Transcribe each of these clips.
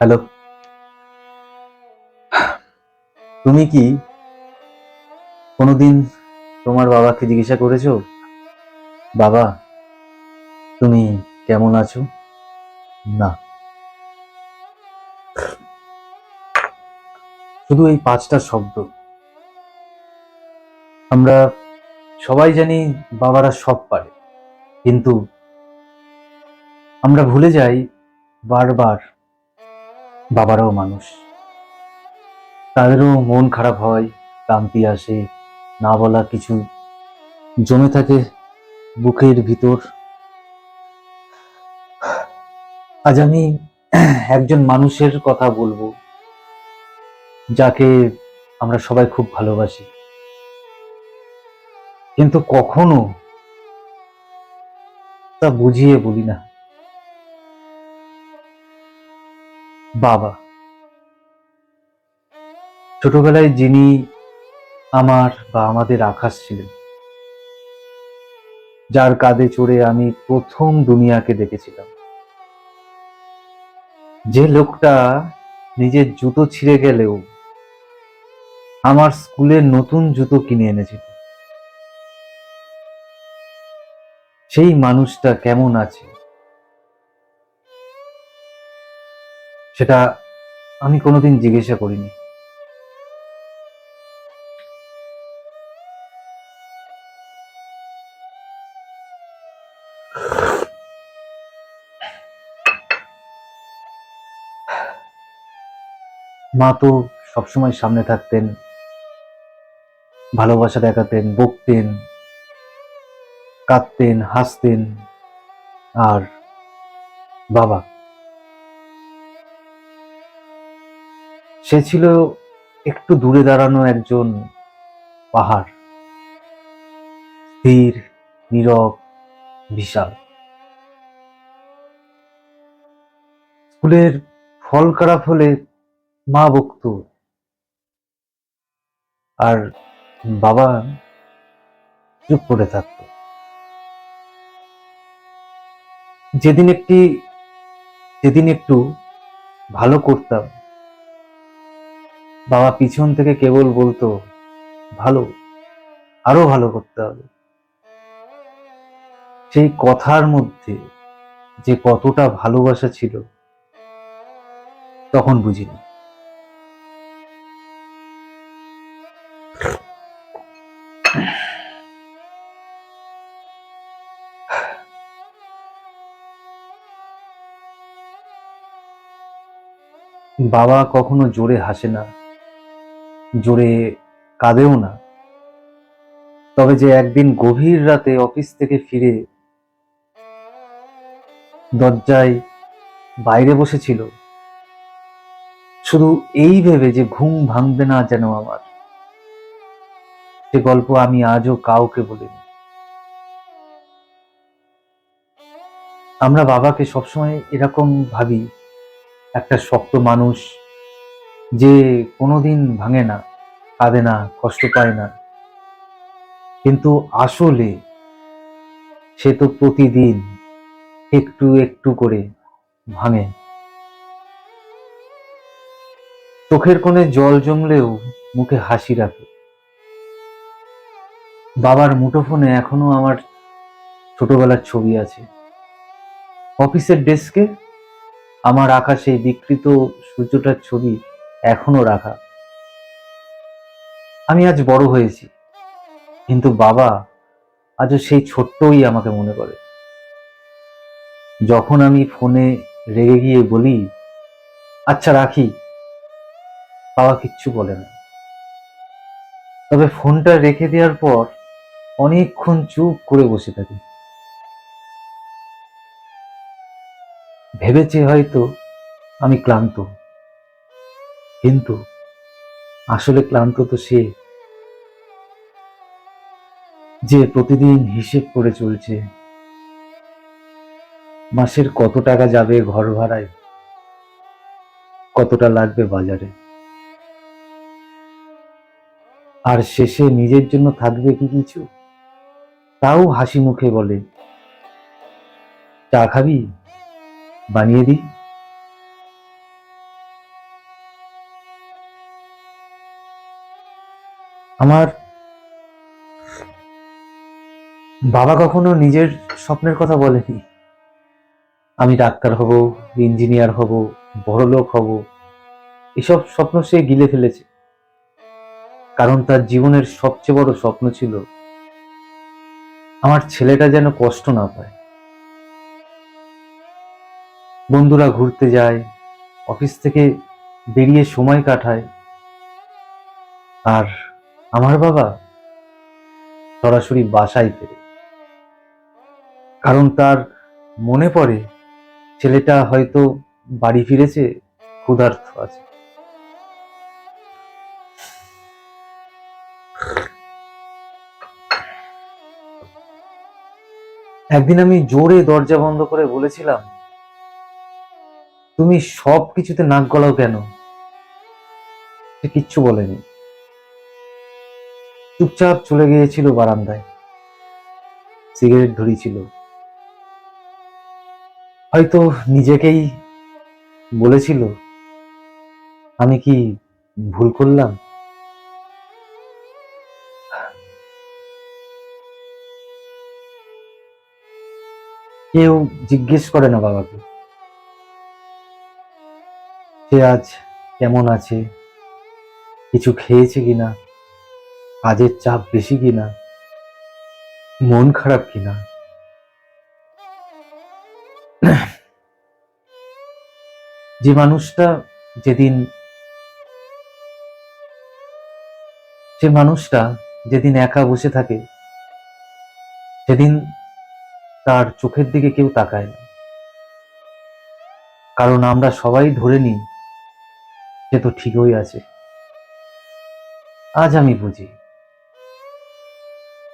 Hello তুমি কি কোনোদিন তোমার বাবাকে জিজ্ঞাসা করেছ? বাবা, তুমি কেমন আছো? না। শুধু এই পাঁচটা শব্দ। আমরা সবাই জানি বাবারা সব পারে, কিন্তু আমরা ভুলে যাই বারবার বাবারাও মানুষ। তাদেরও মন খারাপ হয়, ক্লান্তি আসে, না বলা কিছু জমে থাকে বুকের ভিতর। আজ আমি একজন মানুষের কথা বলব, যাকে আমরা সবাই খুব ভালোবাসি। কিন্তু কখনো তা বুঝিয়ে বলি না। বাবা। ছোটবেলায় যিনি আমার বা আমাদের আকাশ ছিলেন, যার কাঁধে চড়ে আমি প্রথম দুনিয়াকে দেখেছিলাম। যে লোকটা নিজের জুতো ছিঁড়ে গেলেও আমার স্কুলের নতুন জুতো কিনে এনেছিল। সেই মানুষটা কেমন আছে? সেটা আমি কোনোদিন জিজ্ঞাসা করিনি। মা তো সবসময় সামনে থাকতেন, ভালোবাসা দেখাতেন, বকতেন, কাঁদতেন, হাসতেন, আর বাবা সে ছিল একটু দূরে দাঁড়ানো একজন পাহাড়। স্থির, নীরব, বিশাল। স্কুলের ফল খারাপ হলে মা বকত। আর বাবা চুপ করে থাকতো। যেদিন একটি, যেদিন একটু ভালো করতাম বাবা পিছন থেকে কেবল বলতো, ভালো, আরও ভালো করতে হবে। সেই কথার মধ্যে যে কতটা ভালোবাসা ছিল, তখন বুঝিনি। বাবা কখনো জোরে হাসে না। জোরে কাঁদেও না। তবে যে একদিন গভীর রাতে অফিস থেকে ফিরে দরজায় বাইরে বসেছিল, শুধু এই ভেবে যে ঘুম ভাঙবে না যেন আমার। সে গল্প আমি আজও কাউকে বলিনি। আমরা বাবাকে সবসময় এরকম ভাবি, একটা শক্ত মানুষ যে কোনোদিন ভাঙে না, কাঁদে না, কষ্ট পায় না। কিন্তু আসলে সে তো প্রতিদিন একটু একটু করে ভাঙে। চোখের কোণে জল জমলেও মুখে হাসি রাখে। বাবার মুঠোফোনে এখনও আমার ছোটবেলার ছবি আছে। অফিসের ডেস্কে আমার আকাশে বিকৃত সূর্যটার ছবি এখনও রাখা। আমি আজ বড় হয়েছি, কিন্তু বাবা আজও সেই ছোট্টই আমাকে মনে করে। যখন আমি ফোনে রেগে গিয়ে বলি আচ্ছা রাখি। বাবা কিচ্ছু বলে না। তবে ফোনটা রেখে দেওয়ার পর অনেকক্ষণ চুপ করে বসে থাকি। ভেবেছে হয়তো আমি ক্লান্ত। কিন্তু আসলে ক্লান্ত তো সে যে প্রতিদিন হিসেব করে চলছে। মাসের কত টাকা যাবে ঘর ভাড়ায়? কতটা লাগবে বাজারে? আর শেষে নিজের জন্য থাকবে কি কিছু? তাও হাসি মুখে বলে, চা খাবি? বানিয়ে দিই? আমার বাবা কখনো নিজের স্বপ্নের কথা বলেনি। আমি ডাক্তার হব, ইঞ্জিনিয়ার হব, বড়লোক হব, এসব স্বপ্ন সে গিলে ফেলেছে। কারণ তার জীবনের সবচেয়ে বড় স্বপ্ন ছিল আমার ছেলেটা যেন কষ্ট না পায়। বন্ধুরা ঘুরতে যায়, অফিস থেকে বেরিয়ে সময় কাটায়, আর আমার বাবা সরাসরি বাসায় ফেরে। কারণ তার মনে পড়ে, ছেলেটা হয়তো বাড়ি ফিরেছে, ক্ষুধার্ত আছে। একদিন আমি জোরে দরজা বন্ধ করে বলেছিলাম, তুমি সব কিছুতে নাক গলাও কেন? সে কিচ্ছু বলেনি। চুপচাপ চলে গিয়েছিল বারান্দায়। সিগারেট ধরিয়েছিল হয়তো নিজেকেই বলেছিল, আমি কি ভুল করলাম? কেউ জিজ্ঞেস করে না বাবাকে। সে আজ কেমন আছে? কিছু খেয়েছে কিনা? কাজের চাপ বেশি কিনা? মন খারাপ কিনা? যে মানুষটা যেদিন, যে মানুষটা যেদিন একা বসে থাকে, সেদিন তার চোখের দিকে কেউ তাকায় না। কারণ আমরা সবাই ধরে নিই সে তো ঠিকই আছে। আজ আমি বুঝি।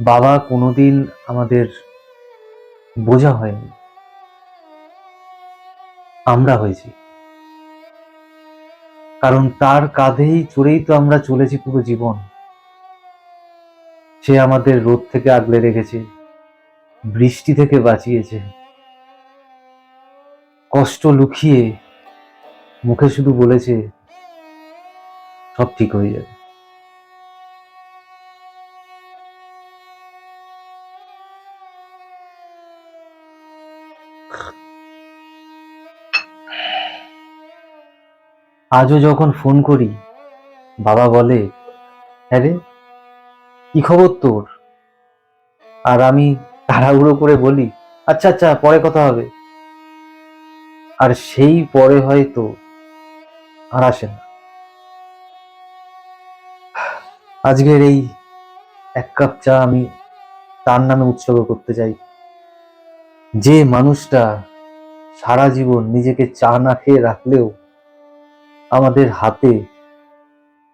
বাবা কোনোদিন আমাদের বোঝা হয়নি। আমরা হয়েছি। কারণ তার কাঁধেই চড়েই তো আমরা চলেছি পুরো জীবন। সে আমাদের রোদ থেকে আগলে রেখেছে, বৃষ্টি থেকে বাঁচিয়েছে। কষ্ট লুকিয়ে মুখে শুধু বলেছে, সব ঠিক হয়ে যাবে। আজও যখন ফোন করি, বাবা বলে হ্যাঁ রে কি খবর তোর? আর আমি তাড়াহুড়ো করে বলি আচ্ছা আচ্ছা পরে কথা হবে। আর সেই পরে হয়তো আর আসে না। আজকের এই এক কাপ চা আমি তার নামে উৎসর্গ করতে চাই। যে মানুষটা সারা জীবন নিজেকে চা না খেয়ে রাখলেও আমাদের হাতে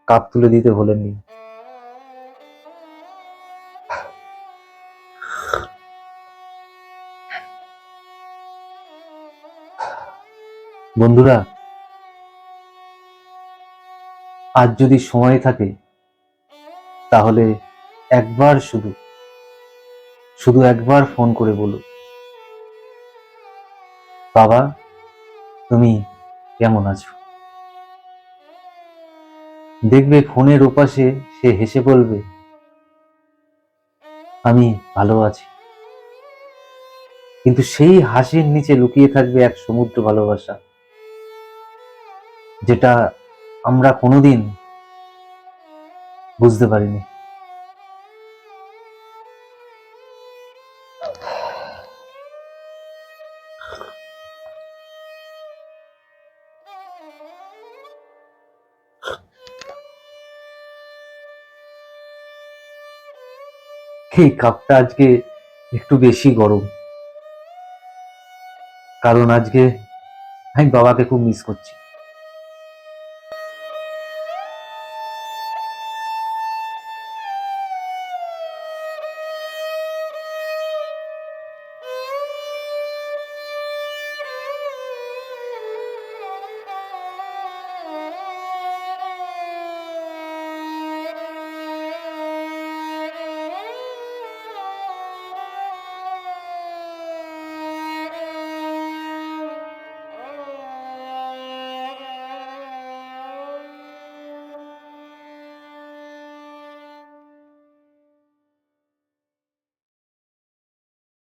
কাপ তুলে দিতে বলেননি। বন্ধুরা, আজ যদি সময় থাকে, তাহলে একবার শুধু শুধু একবার ফোন করে বলো বাবা, তুমি কেমন আছো? দেখবে ফোনের ওপাশে সে হেসে বলবে, আমি ভালো আছি। কিন্তু সেই হাসির নিচে লুকিয়ে থাকবে এক সমুদ্র ভালোবাসা, যেটা আমরা কোনোদিন বুঝতে পারিনি। এই কাপটা আজকে একটু বেশি গরম। কারণ আজকে আমি বাবাকে খুব মিস করছি।